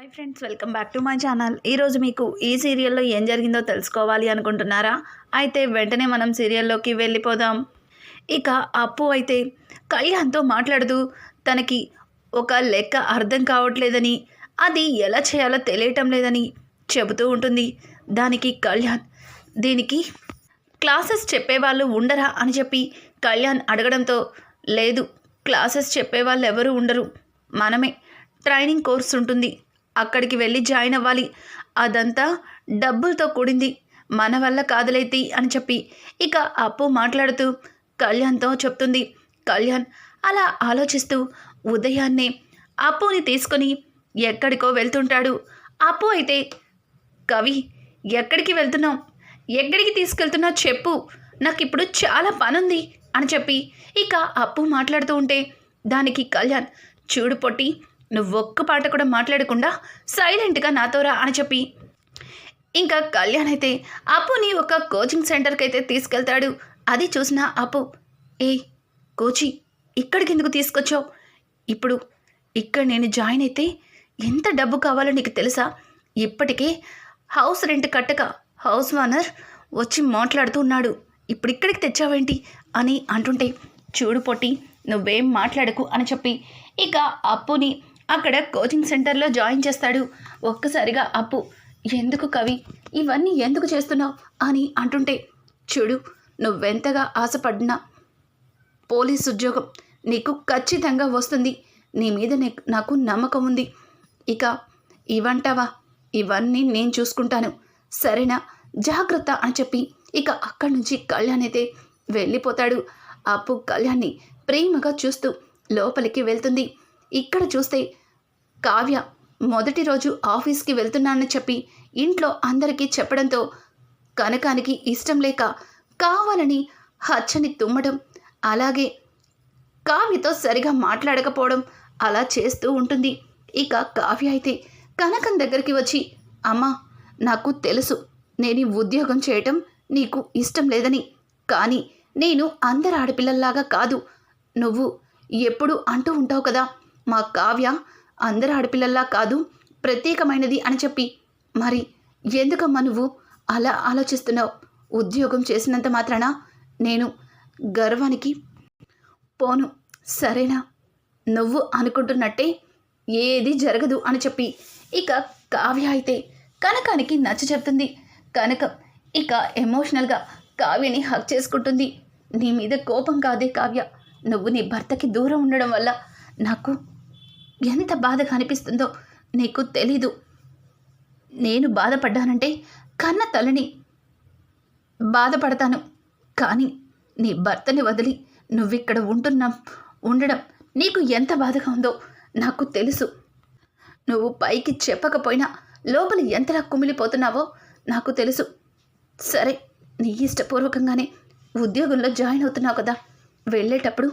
Hi friends welcome back to my channel. ఈరోజు మీకు ఈ సీరియల్లో ఏం జరిగిందో తెలుసుకోవాలి అనుకుంటున్నారా? అయితే వెంటనే మనం సీరియల్లోకి వెళ్ళిపోదాం. ఇక అప్పు అయితే కళ్యాణ్తో మాట్లాడుతూ తనకి ఒక లెక్క అర్థం కావట్లేదని అది ఎలా చేయాలో తెలియటం లేదని చెబుతూ ఉంటుంది. దానికి కళ్యాణ్ దీనికి క్లాసెస్ చెప్పేవాళ్ళు ఉండరా అని చెప్పి కళ్యాణ్ అడగడంతో లేదు క్లాసెస్ చెప్పేవాళ్ళు ఎవరు ఉండరు. మనమే ట్రైనింగ్ కోర్స్ ఉంటుంది. అక్కడికి వెళ్ళి జాయిన్ అవ్వాలి. అదంతా డబ్బులతో కూడింది. మన వల్ల కాదులైతే అని చెప్పి ఇక అప్పు మాట్లాడుతూ కళ్యాణ్తో చెప్తుంది. కళ్యాణ్ అలా ఆలోచిస్తూ ఉదయాన్నే అప్పుని తీసుకొని ఎక్కడికో వెళ్తుంటాడు. అప్పు అయితే కవి ఎక్కడికి వెళ్తున్నావు? ఎక్కడికి తీసుకెళ్తున్నావు చెప్పు. నాకు ఇప్పుడు చాలా పనుంది అని చెప్పి ఇక అప్పు మాట్లాడుతూ ఉంటే దానికి కళ్యాణ్ చూడు పొట్టి నువ్వు ఒక్క పాట కూడా మాట్లాడకుండా సైలెంట్గా నాతో రా అని చెప్పి. ఇంకా కళ్యాణ్ అయితే అప్పుని ఒక కోచింగ్ సెంటర్కి అయితే తీసుకెళ్తాడు. అది చూసిన అప్పు ఏ కోచి ఇక్కడికి ఎందుకు తీసుకొచ్చావు? ఇప్పుడు ఇక్కడ నేను జాయిన్ అయితే ఎంత డబ్బు కావాలో నీకు తెలుసా? ఇప్పటికే హౌస్ రెంట్ కట్టక హౌస్ ఓనర్ వచ్చి మాట్లాడుతూ ఉన్నాడు. ఇప్పుడు ఇక్కడికి తెచ్చావేంటి? అని అంటుంటే చూడు పొట్టి నువ్వేం మాట్లాడకు అని చెప్పి. ఇక అప్పుని అక్కడ కోచింగ్ సెంటర్లో జాయిన్ చేస్తాడు. ఒక్కసారిగా అప్పు. ఎందుకు కవి? ఇవన్నీ ఎందుకు చేస్తున్నావు? అని అంటుంటే చూడు నువ్వెంతగా ఆశపడినా? పోలీస్ ఉద్యోగం నీకు ఖచ్చితంగా వస్తుంది. నీ మీద నాకు నమ్మకం ఉంది. ఇక ఇవంటావా? ఇవన్నీ నేను చూసుకుంటాను. సరేనా? జాగ్రత్త అని చెప్పి ఇక అక్కడి నుంచి కళ్యాణ్ అయితే వెళ్ళిపోతాడు. అప్పు కళ్యాణ్ని ప్రేమగా చూస్తూ లోపలికి వెళ్తుంది. ఇక్కడ చూస్తే కావ్య మొదటి రోజు ఆఫీస్కి వెళ్తున్నానని చెప్పి ఇంట్లో అందరికీ చెప్పడంతో కనకానికి ఇష్టం లేక కావాలని హచ్చని తుమ్మడం అలాగే కావ్యతో సరిగా మాట్లాడకపోవడం అలా చేస్తూ ఉంటుంది. ఇక కావ్య అయితే కనకం దగ్గరికి వచ్చి అమ్మా నాకు తెలుసు నేను ఉద్యోగం చేయటం నీకు ఇష్టం లేదని కానీ నేను అందరు ఆడపిల్లల్లాగా కాదు. నువ్వు ఎప్పుడు అంటూ ఉంటావు కదా మా కావ్య అందరు ఆడపిల్లల్లా కాదు ప్రత్యేకమైనది అని చెప్పి. మరి ఎందుకమ్మా నువ్వు అలా ఆలోచిస్తున్నావు? ఉద్యోగం చేసినంత మాత్రాన? నేను గర్వానికి పోను. సరేనా? నువ్వు అనుకుంటున్నట్టే ఏది జరగదు అని చెప్పి. ఇక కావ్య అయితే కనకానికి నచ్చ చెప్తుంది. కనకం ఇక ఎమోషనల్గా కావ్యని హక్ చేసుకుంటుంది. నీ మీద కోపం కాదే కావ్య. నువ్వు నీ భర్తకి దూరం ఉండడం వల్ల నాకు ఎంత బాధగా అనిపిస్తుందో నీకు తెలీదు. నేను బాధపడ్డానంటే కన్న తలని బాధపడతాను. కానీ నీ భర్తని వదిలి నువ్విక్కడ ఉంటున్నా ఉండడం నీకు ఎంత బాధగా ఉందో నాకు తెలుసు. నువ్వు పైకి చెప్పకపోయినా లోపల ఎంతలా కుమిలిపోతున్నావో నాకు తెలుసు. సరే నీ ఇష్టపూర్వకంగానే ఉద్యోగంలో జాయిన్ అవుతున్నావు కదా. వెళ్ళేటప్పుడు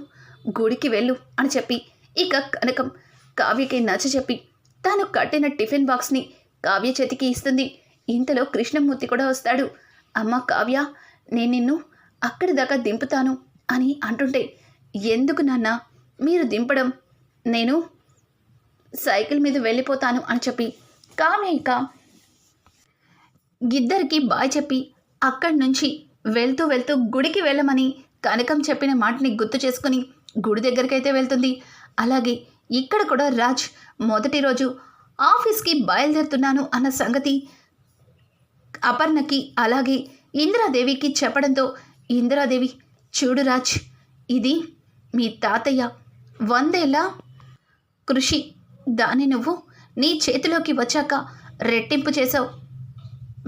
గుడికి వెళ్ళు అని చెప్పి ఇక కనకం కావ్యకి నచ్చ చెప్పి తాను కట్టిన టిఫిన్ బాక్స్ని కావ్య చేతికి ఇస్తుంది. ఇంతలో కృష్ణమూర్తి కూడా వస్తాడు. అమ్మ కావ్య నేను నిన్ను అక్కడి దాకా దింపుతాను అని అంటుంటే ఎందుకు నాన్న? మీరు దింపడం. నేను సైకిల్ మీద వెళ్ళిపోతాను అని చెప్పి కావ్య ఇక ఇద్దరికి బాయ్ చెప్పి అక్కడి నుంచి వెళ్తూ వెళ్తూ గుడికి వెళ్ళమని కనకం చెప్పిన మాటని గుర్తు చేసుకుని గుడి దగ్గరికైతే వెళ్తుంది. అలాగే ఇక్కడ కూడా రాజ్ మొదటి రోజు ఆఫీస్కి బయలుదేరుతున్నాను అన్న సంగతి అపర్ణకి అలాగే ఇందిరాదేవికి చెప్పడంతో ఇందిరాదేవి చూడు రాజ్ ఇది మీ తాతయ్య. వందేళ్ళ కృషి. దాన్ని నువ్వు నీ చేతిలోకి వచ్చాక రెట్టింపు చేసావు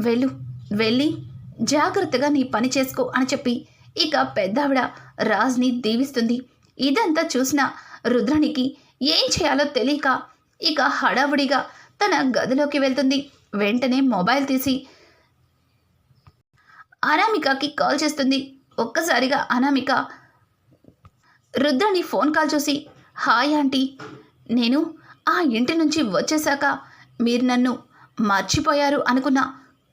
వెళ్ళు వెళ్ళి జాగ్రత్తగా నీ పని చేసుకో అని చెప్పి ఇక పెద్దావిడ రాజ్ని దీవిస్తుంది. ఇదంతా చూసిన రుద్రానికి ఏం చేయాలో తెలియక ఇక హడావుడిగా తన గదిలోకి వెళ్తుంది. వెంటనే మొబైల్ తీసి అనామికకి కాల్ చేస్తుంది. ఒక్కసారిగా అనామిక రుద్రని ఫోన్ కాల్ చూసి హాయ్ ఆంటీ నేను ఆ ఇంటి నుంచి వచ్చేశాక మీరు నన్ను మర్చిపోయారు అనుకున్నా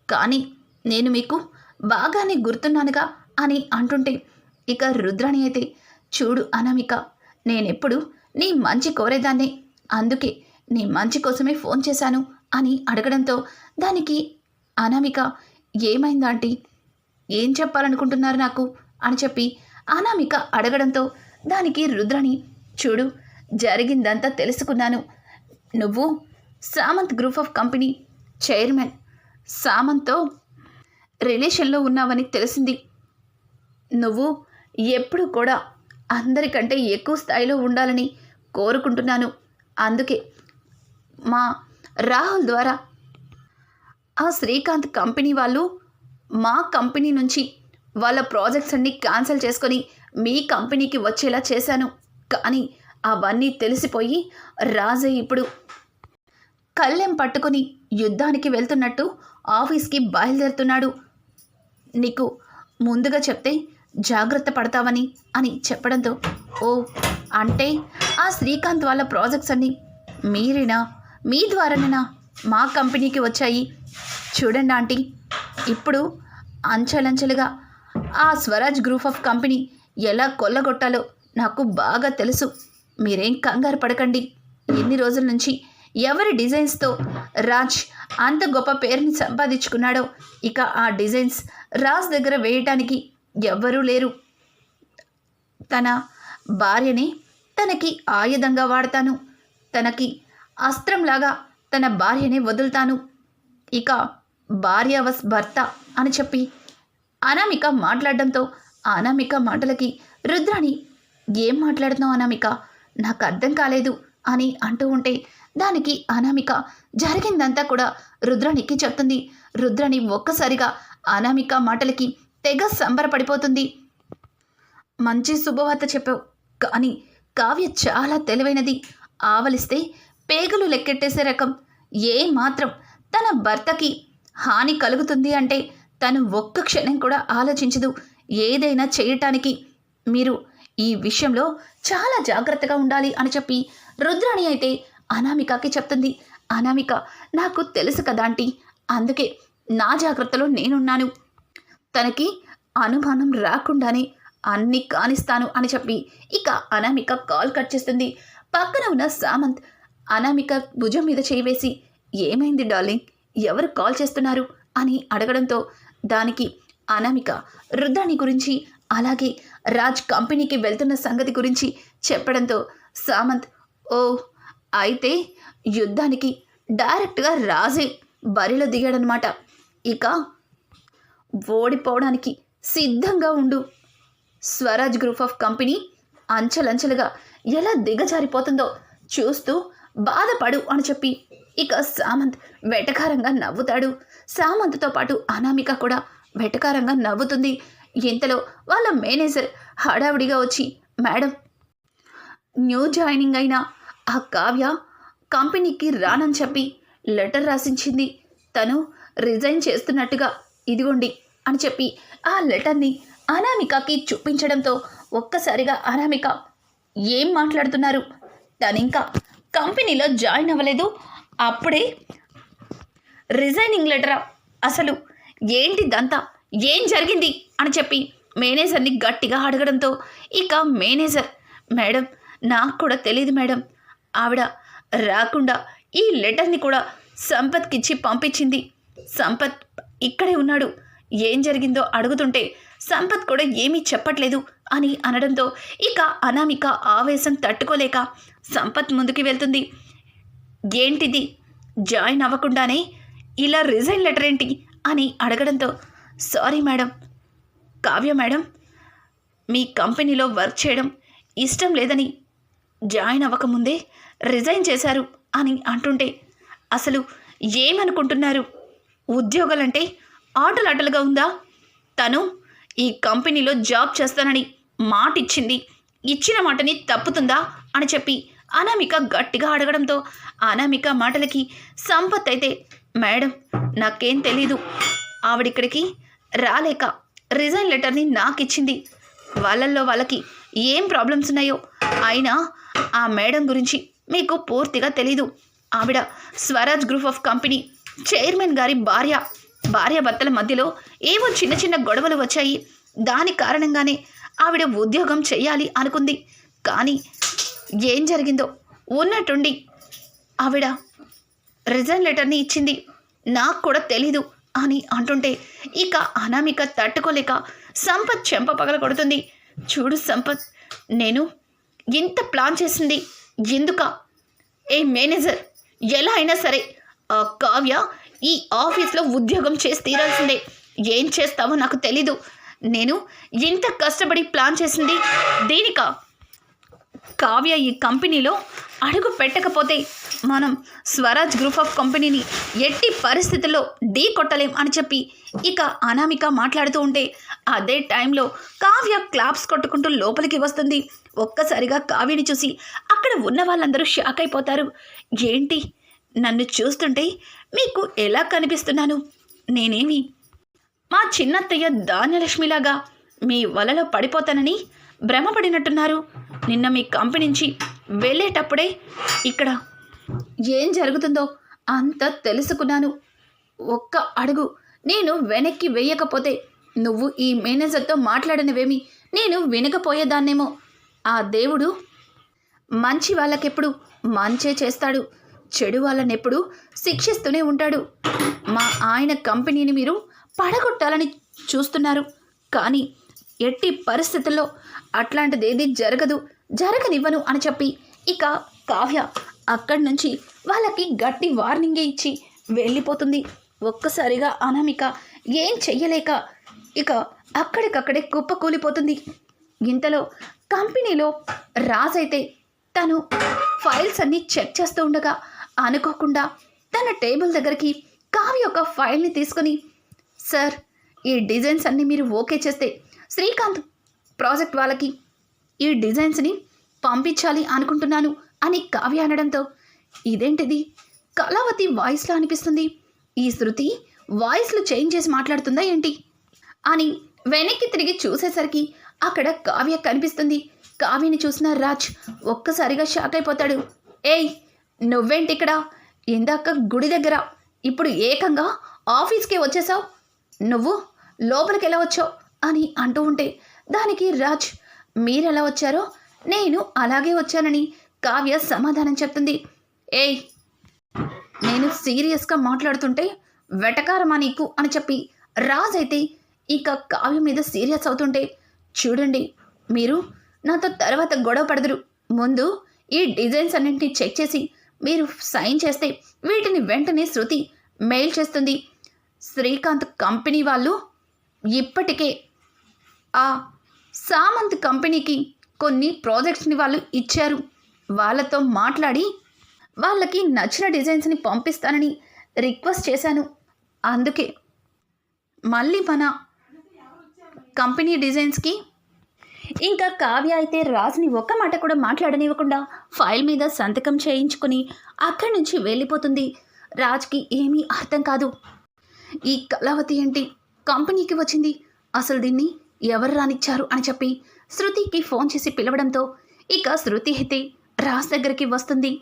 కానీ నేను మీకు బాగానే గుర్తున్నానుగా అని అంటుంటే ఇక రుద్రాణి అయితే చూడు అనామిక నేనెప్పుడు నీ మంచి కోరేదాన్నే. అందుకే నీ మంచి కోసమే ఫోన్ చేశాను అని అడగడంతో దానికి అనామిక ఏమైంది ఆంటీ? ఏం చెప్పాలనుకుంటున్నారు నాకు? అని చెప్పి అనామిక అడగడంతో దానికి రుద్రని చూడు జరిగిందంతా తెలుసుకున్నాను. నువ్వు Samanth group of company chairman. సామంత్తో రిలేషన్లో ఉన్నావని తెలిసింది. నువ్వు ఎప్పుడు కూడా అందరికంటే ఎక్కువ స్థాయిలో ఉండాలని కోరుకుంటున్నాను. అందుకే మా రాహుల్ ద్వారా ఆ శ్రీకాంత్ కంపెనీ వాళ్ళు మా కంపెనీ నుంచి వాళ్ళ ప్రాజెక్ట్స్ అన్ని క్యాన్సిల్ చేసుకొని మీ కంపెనీకి వచ్చేలా చేశాను. కానీ అవన్నీ తెలిసిపోయి రాజయ్య ఇప్పుడు కళ్ళెం పట్టుకొని యుద్ధానికి వెళ్తున్నట్టు ఆఫీస్కి బయలుదేరుతున్నాడు. నీకు ముందుగా చెప్తే జాగ్రత్త పడతావని అని చెప్పడంతో ఓ అంటే ఆ శ్రీకాంత్ వాళ్ళ ప్రాజెక్ట్స్ అన్నీ మీరేనా? మీ ద్వారానేనా? మా కంపెనీకి వచ్చాయి. చూడండి ఆంటీ. ఇప్పుడు అంచెలంచెలుగా ఆ స్వరాజ్ గ్రూప్ ఆఫ్ కంపెనీ ఎలా కొల్లగొట్టాలో నాకు బాగా తెలుసు. మీరేం కంగారు పడకండి. ఎన్ని రోజుల నుంచి ఎవరి డిజైన్స్తో రాజ్ అంత గొప్ప పేరుని సంపాదించుకున్నాడో ఇక ఆ డిజైన్స్ రాజ్ దగ్గర వేయటానికి ఎవ్వరూ లేరు. తన భార్యని తనకి ఆయుధంగా వాడతాను. తనకి అస్త్రంలాగా తన భార్యని వదులుతాను. ఇక భార్యావస్ భర్త అని చెప్పి అనామిక మాట్లాడడంతో అనామిక మాటలకి రుద్రాణి ఏం మాట్లాడుతున్నావు అనామిక? నాకు అర్థం కాలేదు అని అంటూ ఉంటే దానికి అనామిక జరిగిందంతా కూడా రుద్రాణికి చెప్తుంది. రుద్రాణి ఒక్కసారిగా అనామిక మాటలకి తెగ సంబరపడిపోతుంది. మంచి శుభవార్త చెప్పావు. కానీ కావ్య చాలా తెలివైనది. ఆవలిస్తే పేగులు లెక్కెట్టేసే రకం. ఏ మాత్రం తన భర్తకి హాని కలుగుతుంది అంటే తను ఒక్క క్షణం కూడా ఆలోచించదు. ఏదైనా చేయటానికి మీరు ఈ విషయంలో చాలా జాగ్రత్తగా ఉండాలి అని చెప్పి రుద్రాణి అయితే అనామికకి చెప్తుంది. అనామిక నాకు తెలుసు కదా ఆంటీ అందుకే నా జాగ్రత్తలో నేనున్నాను. తనకి అనుమానం రాకుండానే అన్ని కానిస్తాను అని చెప్పి ఇక అనామిక కాల్ కట్ చేస్తుంది. పక్కన ఉన్న సామంత్ అనామిక భుజం మీద చేయివేసి ఏమైంది డార్లింగ్? ఎవరు కాల్ చేస్తున్నారు? అని అడగడంతో దానికి అనామిక రుద్రాణి గురించి అలాగే రాజ్ కంపెనీకి వెళ్తున్న సంగతి గురించి చెప్పడంతో సామంత్ ఓ అయితే యుద్ధానికి డైరెక్ట్గా రాజే బరిలో దిగాడనమాట. ఇక ఓడిపోవడానికి సిద్ధంగా ఉండు. స్వరాజ్ గ్రూప్ ఆఫ్ కంపెనీ అంచెలంచెలుగా ఎలా దిగజారిపోతుందో చూస్తూ బాధపడు అని చెప్పి ఇక సామంత్ వెటకారంగా నవ్వుతాడు. సామంత్తో పాటు అనామిక కూడా వెటకారంగా నవ్వుతుంది. ఇంతలో వాళ్ళ మేనేజర్ హడావిడిగా వచ్చి మేడం న్యూ జాయినింగ్ అయిన ఆ కావ్య కంపెనీకి రానని చెప్పి లెటర్ రాసించింది. తను రిజైన్ చేస్తున్నట్టుగా ఇదిగోండి అని చెప్పి ఆ లెటర్ని అనామికకి చూపించడంతో ఒక్కసారిగా అనామిక ఏం మాట్లాడుతున్నారు? తనింకా కంపెనీలో జాయిన్ అవ్వలేదు. అప్పుడే రిజైనింగ్ లెటరా? అసలు ఏంటి దంతా ఏం జరిగింది? అని చెప్పి మేనేజర్ని గట్టిగా అడగడంతో ఇక మేనేజర్ మేడం నాకు కూడా తెలియదు మేడం. ఆవిడ రాకుండా ఈ లెటర్ని కూడా సంపత్కిచ్చి పంపించింది. సంపత్ ఇక్కడే ఉన్నాడు. ఏం జరిగిందో అడుగుతుంటే సంపత్ కూడా ఏమీ చెప్పట్లేదు అని అనడంతో ఇక అనామిక ఆవేశం తట్టుకోలేక సంపత్ ముందుకు వెళ్తుంది. ఏంటిది? జాయిన్ అవ్వకుండానే ఇలా రిజైన్ లెటర్ ఏంటి? అని అడగడంతో సారీ మేడం. కావ్య మేడం మీ కంపెనీలో వర్క్ చేయడం ఇష్టం లేదని జాయిన్ అవ్వకముందే రిజైన్ చేశారు అని అంటుంటే అసలు ఏమనుకుంటున్నారు? ఉద్యోగాలంటే ఆటలాటలుగా ఉందా? తను ఈ కంపెనీలో జాబ్ చేస్తానని మాట ఇచ్చింది ఇచ్చిన మాటని తప్పుతుందా? అని చెప్పి అనామిక గట్టిగా అడగడంతో అనామిక మాటలకి సంపత్ అయితే మేడం నాకేం తెలీదు. ఆవిడిక్కడికి రాలేక రిజైన్ లెటర్ని నాకు ఇచ్చింది వాళ్ళల్లో వాళ్ళకి ఏం ప్రాబ్లమ్స్ ఉన్నాయో అయినా ఆ మేడం గురించి మీకు పూర్తిగా తెలీదు. ఆవిడ Swaraj group of company chairman గారి భార్య. భార్యాభర్తల మధ్యలో ఏవో చిన్న చిన్న గొడవలు వచ్చాయి. దాని కారణంగానే ఆవిడ ఉద్యోగం చేయాలి అనుకుంది. కానీ ఏం జరిగిందో ఉన్నట్టుండి ఆవిడ రిజైన్ లెటర్ని ఇచ్చింది. నాకు కూడా తెలీదు అని అంటుంటే ఇక అనామిక తట్టుకోలేక సంపత్ చెంప పగల కొడుతుంది. చూడు సంపత్ నేను ఇంత ప్లాన్ చేసింది. ఎందుక? ఏ మేనేజర్? ఎలా అయినా సరే ఆ కావ్య ఈ ఆఫీస్లో ఉద్యోగం చేసి తీరాల్సిందే. ఏం చేస్తావో నాకు తెలీదు. నేను ఇంత కష్టపడి ప్లాన్ చేసింది దీనిక? కావ్య ఈ కంపెనీలో అడుగు పెట్టకపోతే మనం స్వరాజ్ గ్రూప్ ఆఫ్ కంపెనీని ఎట్టి పరిస్థితుల్లో ఢీ కొట్టలేం అని చెప్పి ఇక అనామిక మాట్లాడుతూ ఉంటే అదే టైంలో కావ్య క్లాప్స్ కొట్టుకుంటూ లోపలికి వస్తుంది. ఒక్కసారిగా కావ్యని చూసి అక్కడ ఉన్న వాళ్ళందరూ షాక్ అయిపోతారు. ఏంటి? నన్ను చూస్తుంటే మీకు ఎలా కనిపిస్తున్నాను? నేనేమి? మా చిన్నత్తయ్య ధాన్యలక్ష్మిలాగా మీ వలలో పడిపోతానని భ్రమపడినట్టున్నారు. నిన్న మీ కంపెనీ నుంచి వెళ్ళేటప్పుడే ఇక్కడ ఏం జరుగుతుందో అంత తెలుసుకున్నాను. ఒక్క అడుగు. నేను వెనక్కి వేయకపోతే నువ్వు ఈ మేనేజర్తో మాట్లాడినవేమి? నేను వినకపోయేదాన్నేమో. ఆ దేవుడు మంచి వాళ్ళకెప్పుడు మంచే చేస్తాడు. చెడు వాళ్ళనెప్పుడు శిక్షిస్తూనే ఉంటాడు. మా ఆయన కంపెనీని మీరు పడగొట్టాలని చూస్తున్నారు. కానీ ఎట్టి పరిస్థితుల్లో అట్లాంటిదేది జరగదు. జరగనివ్వను అని చెప్పి ఇక కావ్య అక్కడి నుంచి వాళ్ళకి గట్టి వార్నింగే ఇచ్చి వెళ్ళిపోతుంది. ఒక్కసారిగా అనామిక ఏం చెయ్యలేక ఇక అక్కడికక్కడే కుప్పకూలిపోతుంది. ఇంతలో కంపెనీలో రాజైతే తను ఫైల్స్ అన్నీ చెక్ చేస్తూ ఉండగా అనుకోకుండా తన టేబుల్ దగ్గరికి కావ్య ఒక ఫైల్ని తీసుకుని సార్ ఈ డిజైన్స్ అన్నీ మీరు ఓకే చేస్తే శ్రీకాంత్ ప్రాజెక్ట్ వాళ్ళకి ఈ డిజైన్స్ని పంపించాలి అనుకుంటున్నాను అని కావ్య అనడంతో ఇదేంటిది? కళావతి వాయిస్లో అనిపిస్తుంది. ఈ శృతి వాయిస్లు చేంజ్ చేసి మాట్లాడుతుందా ఏంటి? అని వెనక్కి తిరిగి చూసేసరికి అక్కడ కావ్య కనిపిస్తుంది. కావ్యని చూసిన రాజ్ ఒక్కసారిగా షాక్ అయిపోతాడు. ఏయ్ నువ్వేంటి ఇక్కడ ఇందాక గుడి దగ్గర. ఇప్పుడు ఏకంగా ఆఫీస్కే వచ్చేసావు నువ్వు లోపలికి ఎలా వచ్చావు? అని అంటూ ఉంటే దానికి రాజ్ మీరెలా వచ్చారో? నేను అలాగే వచ్చానని కావ్య సమాధానం చెప్తుంది. ఏయ్! నేను సీరియస్గా మాట్లాడుతుంటే వెటకారమా నీకు? అని చెప్పి రాజ్ అయితే ఇక కావ్య మీద సీరియస్ అవుతుంటే చూడండి మీరు నాతో తర్వాత గొడవ పడదురు. ముందు ఈ డిజైన్స్ అన్నింటినీ చెక్ చేసి మీరు సైన్ చేస్తే వీటిని వెంటనే శృతి మెయిల్ చేస్తుంది. శ్రీకాంత్ కంపెనీ వాళ్ళు ఇప్పటికే ఆ సామంత్ కంపెనీకి కొన్ని ప్రాజెక్ట్స్ని వాళ్ళు ఇచ్చారు. వాళ్ళతో మాట్లాడి వాళ్ళకి నచ్చిన డిజైన్స్ని పంపిస్తానని రిక్వెస్ట్ చేశాను. అందుకే మళ్ళీ మన కంపెనీ డిజైన్స్కి ఇంకా కావ్య అయితే రాజుని ఒక్క మాట కూడా మాట్లాడనివ్వకుండా ఫైల్ మీద సంతకం చేయించుకుని అక్కడి నుంచి వెళ్ళిపోతుంది. రాజ్కి ఏమీ అర్థం కాదు. ఈ కళావతి ఏంటి? కంపెనీకి వచ్చింది. అసలు దీన్ని ఎవరు రానిచ్చారు అని చెప్పి శృతికి ఫోన్ చేసి పిలవడంతో ఇక శృతి అయితే రాజ్ దగ్గరికి వస్తుంది.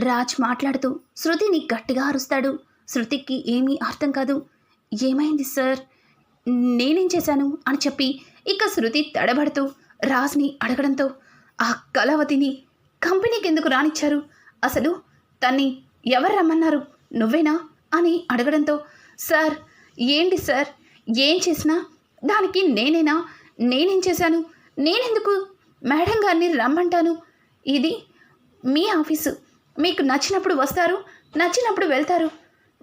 రాజ్ మాట్లాడుతూ శృతిని గట్టిగా అరుస్తాడు. శృతికి ఏమీ అర్థం కాదు. ఏమైంది సార్? నేనేం చేశాను? అని చెప్పి ఇక శృతి తడబడుతూ రాజ్ని అడగడంతో ఆ కళావతిని కంపెనీకి ఎందుకు రానిచ్చారు? అసలు తన్ని ఎవరు రమ్మన్నారు? నువ్వేనా? అని అడగడంతో సార్ ఏంటి సార్? ఏం చేసినా దానికి నేనేనా? నేనేం చేశాను? నేనెందుకు మేడం గారిని రమ్మంటాను? ఇది మీ ఆఫీసు. మీకు నచ్చినప్పుడు వస్తారు నచ్చినప్పుడు వెళ్తారు.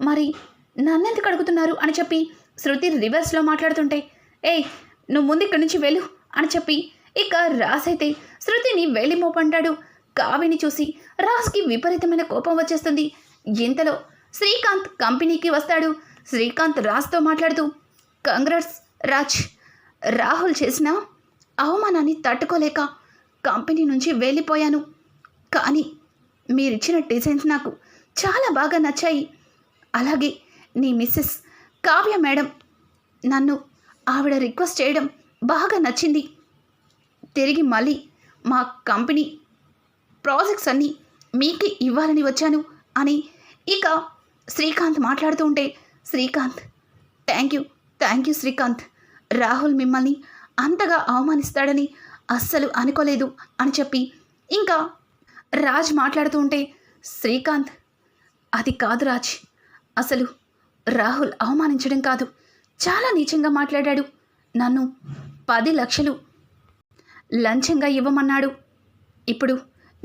మరి నన్నెందుకు అడుగుతున్నారు? అని చెప్పి శృతి రివర్స్లో మాట్లాడుతుంటే ఏయ్ నువ్వు ముందు ఇక్కడి నుంచి వెళ్ళు అని చెప్పి ఇక రాస్ అయితే శృతిని వెళ్ళి మోపంటాడు. కావిని చూసి రాస్కి విపరీతమైన కోపం వచ్చేస్తుంది. ఇంతలో శ్రీకాంత్ కంపెనీకి వస్తాడు. శ్రీకాంత్ రాజ్తో మాట్లాడుతూ కంగ్రాట్స్ రాజ్ రాహుల్ చేసిన అవమానాన్ని తట్టుకోలేక కంపెనీ నుంచి వెళ్ళిపోయాను. కానీ మీరిచ్చిన డిజైన్స్ నాకు చాలా బాగా నచ్చాయి. అలాగే నీ మిస్సెస్ కావ్య మేడం నన్ను ఆవిడ రిక్వెస్ట్ చేయడం బాగా నచ్చింది. తిరిగి మళ్ళీ మా కంపెనీ ప్రాజెక్ట్స్ అన్నీ మీకే ఇవ్వాలని వచ్చాను అని ఇక శ్రీకాంత్ మాట్లాడుతూ ఉంటే Srikanth thank you thank you Srikanth. Rahul మిమ్మల్ని అంతగా అవమానిస్తాడని అస్సలు అనుకోలేదు అని చెప్పి ఇంకా రాజ్ మాట్లాడుతూ ఉంటే శ్రీకాంత్ అది కాదు రాజ్. అసలు రాహుల్ అవమానించడం కాదు. చాలా నీచంగా మాట్లాడాడు. నన్ను పది లక్షలు లంచంగా ఇవ్వమన్నాడు. ఇప్పుడు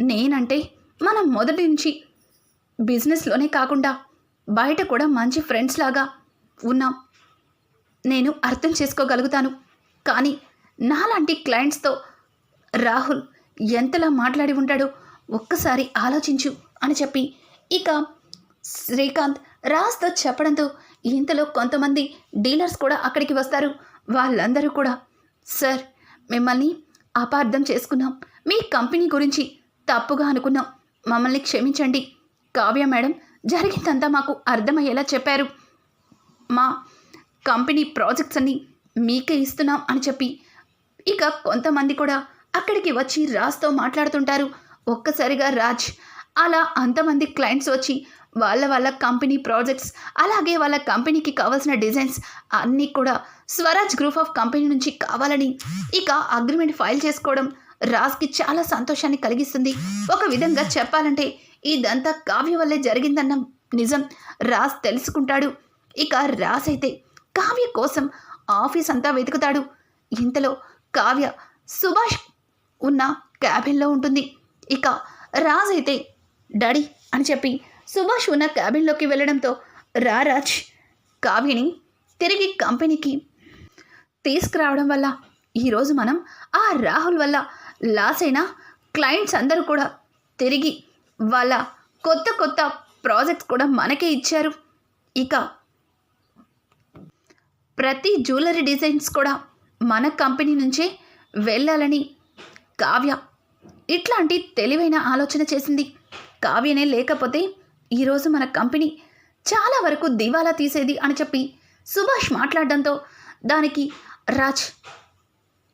నేనంటే మనం మొదటి నుంచి బిజినెస్లోనే కాకుండా బయట కూడా మంచి ఫ్రెండ్స్ లాగా ఉన్నాం. నేను అర్థం చేసుకోగలుగుతాను. కానీ నాలాంటి క్లయింట్స్తో రాహుల్ ఎంతలా మాట్లాడి ఉంటాడో ఒక్కసారి ఆలోచించు అని చెప్పి ఇక శ్రీకాంత్ రాజ్తో చెప్పడంతో ఇంతలో కొంతమంది డీలర్స్ కూడా అక్కడికి వస్తారు. వాళ్ళందరూ కూడా సార్ మిమ్మల్ని అపార్థం చేసుకున్నాం. మీ కంపెనీ గురించి తప్పుగా అనుకున్నాం. మమ్మల్ని క్షమించండి. కావ్య మేడం జరిగిందంతా మాకు అర్థమయ్యేలా చెప్పారు. మా కంపెనీ ప్రాజెక్ట్స్ అన్ని మీకే ఇస్తున్నాం అని చెప్పి ఇక కొంతమంది కూడా అక్కడికి వచ్చి రాజ్తో మాట్లాడుతుంటారు. ఒక్కసారిగా రాజ్ అలా అంతమంది క్లయింట్స్ వచ్చి వాళ్ళ వాళ్ళ కంపెనీ ప్రాజెక్ట్స్ అలాగే వాళ్ళ కంపెనీకి కావాల్సిన డిజైన్స్ అన్నీ కూడా స్వరాజ్ గ్రూప్ ఆఫ్ కంపెనీ నుంచి కావాలని ఇక అగ్రిమెంట్ ఫైల్ చేసుకోవడం రాజ్కి చాలా సంతోషాన్ని కలిగిస్తుంది. ఒక విధంగా చెప్పాలంటే ఇదంతా కావ్య వల్లే జరిగిందన్న నిజం రాజ్ తెలుసుకుంటాడు. ఇక రాజ్ అయితే కావ్య కోసం ఆఫీస్ అంతా వెతుకుతాడు. ఇంతలో కావ్య సుభాష్ ఉన్న క్యాబిన్లో ఉంటుంది. ఇక రాజ్ అయితే డాడీ అని చెప్పి సుభాష్ ఉన్న క్యాబిన్లోకి వెళ్ళడంతో రారాజ్ కావ్యని తిరిగి కంపెనీకి తీసుకురావడం వల్ల ఈరోజు మనం ఆ రాహుల్ వల్ల లాస్ అయిన క్లయింట్స్ అందరూ కూడా తిరిగి వాళ్ళ కొత్త కొత్త ప్రాజెక్ట్స్ కూడా మనకే ఇచ్చారు. ఇక ప్రతి జ్యువెలరీ డిజైన్స్ కూడా మన కంపెనీ నుంచే వెళ్ళాలని కావ్య ఇట్లాంటి తెలివైన ఆలోచన చేసింది. కావ్యనే లేకపోతే ఈరోజు మన కంపెనీ చాలా వరకు దివాలా తీసేది అని చెప్పి సుభాష్ మాట్లాడడంతో దానికి రాజ్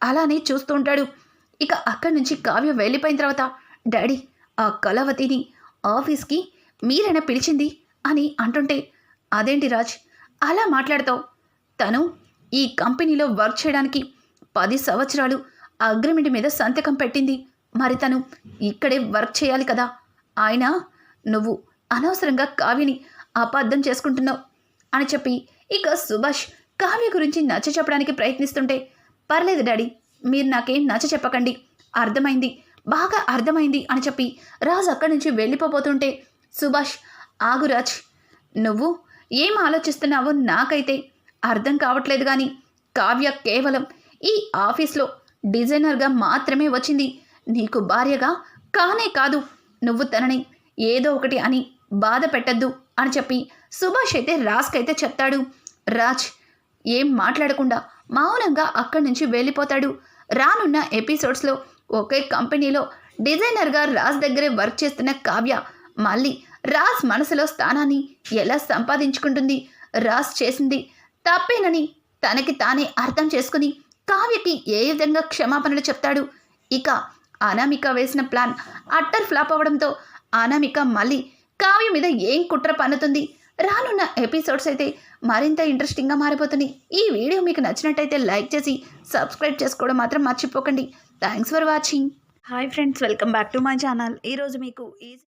అలానే చూస్తూ ఉంటాడు. ఇక అక్కడి నుంచి కావ్య వెళ్ళిపోయిన తర్వాత డాడీ ఆ కళావతిని ఆఫీస్కి మీరైనా పిలిచింది? అని అంటుంటే అదేంటి రాజ్? అలా మాట్లాడతావు తను ఈ కంపెనీలో వర్క్ చేయడానికి పది సంవత్సరాలు అగ్రిమెంట్ మీద సంతకం పెట్టింది. మరి తను ఇక్కడే వర్క్ చేయాలి కదా? ఆయన నువ్వు అనవసరంగా కావ్యని అపార్థం చేసుకుంటున్నావు అని చెప్పి ఇక సుభాష్ కావ్య గురించి నచ్చ చెప్పడానికి ప్రయత్నిస్తుంటే పర్లేదు డాడీ మీరు నాకేం నచ్చ చెప్పకండి అర్థమైంది బాగా అర్థమైంది అని చెప్పి రాజు అక్కడి నుంచి వెళ్ళిపోబోతుంటే సుభాష్ ఆగురాజ్ నువ్వు ఏం ఆలోచిస్తున్నావో నాకైతే అర్థం కావట్లేదు కానీ కావ్య కేవలం ఈ ఆఫీస్లో డిజైనర్గా మాత్రమే వచ్చింది నీకు భార్యగా కానే కాదు నువ్వు తనని ఏదో ఒకటి అని బాధ పెట్టద్దు అని చెప్పి సుభాష్ అయితే రాజ్కైతే చెప్తాడు. రాజ్ ఏం మాట్లాడకుండా మౌనంగా అక్కడి నుంచి వెళ్ళిపోతాడు. రానున్న ఎపిసోడ్స్లో ఒకే కంపెనీలో డిజైనర్గా రాజ్ దగ్గరే వర్క్ చేస్తున్న కావ్య మళ్ళీ రాజ్ మనసులో స్థానాన్ని ఎలా సంపాదించుకుంటుంది? రాజ్ చేసింది తప్పేనని తనకి తానే అర్థం చేసుకుని కావ్యకి ఏ విధంగా క్షమాపణలు చెప్తాడు? ఇక అనామిక వేసిన ప్లాన్ అట్టర్ ఫ్లాప్ అవ్వడంతో అనామిక మళ్ళీ కావ్య మీద ఏం కుట్ర పన్నుతుంది? రానున్న ఎపిసోడ్స్ అయితే మరింత ఇంట్రెస్టింగ్గా మారిపోతుంది ఈ వీడియో మీకు నచ్చినట్టయితే లైక్ చేసి సబ్స్క్రైబ్ చేసుకోవడం మాత్రం మర్చిపోకండి. Thanks for watching. Hi friends welcome back to my channel. ఈరోజు మీకు ఈ